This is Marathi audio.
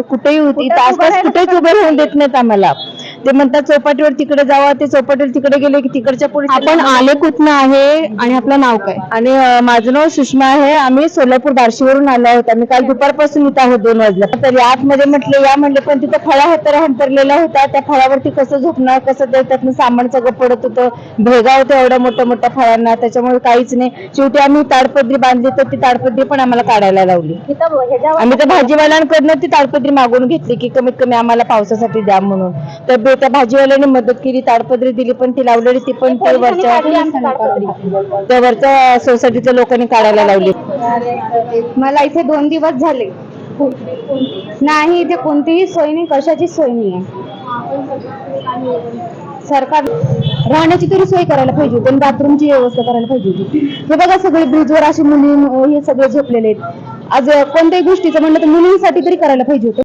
कुठेही होती. तास तास कुठेच उभे राहून देत नाहीत आम्हाला. ते म्हणतात चौपाटीवर तिकडे जावा ते चौपाटीवर तिकडे गेले की तिकडच्या पुढे आपण आले कुठनं आहे आणि आपलं नाव काय? आणि अं, माझं नाव सुषमा आहे. आम्ही सोलापूर बार्शीवरून आलो आहोत. आम्ही काल दुपारपासून इथं आहोत दोन वाजला तरी आतमध्ये म्हटले या म्हणले पण तिथं फळा होता हंतरलेला होता. त्या फळावरती कसं झोपणार कसं ते त्यातनं सामान सगळं पडत होतं. भेगा होत्या एवढ्या मोठ्या मोठ्या फळांना. त्याच्यामुळे काहीच नाही. शेवटी आम्ही ताडपत्री बांधली तर ती ताडपत्री पण आम्हाला काढायला लावली. आम्ही त्या भाजीवाल्यांकडनं ती ताडपत्री मागून घेतली की कमीत कमी आम्हाला पावसासाठी द्या म्हणून. तर बे- त्या भाजीवाल्याने मदत केली ताडपत्री दिली पण ती लावलेली ती पण ते वरच्या त्या वरच्या सोसायटीच्या लोकांनी काढायला लावली. मला इथे दोन दिवस झाले. नाही इथे कोणतीही सोय नाही कशाची सोय नाही आहे. सरकार राहण्याची तरी सोय करायला पाहिजे होती आणि बाथरूमची व्यवस्था करायला पाहिजे होती. हे बघा सगळे ब्रिजवर असे मुली हे सगळे झोपलेले आहेत. आज कोणत्याही गोष्टीचं म्हणलं तर मुलींसाठी तरी करायला पाहिजे होतं.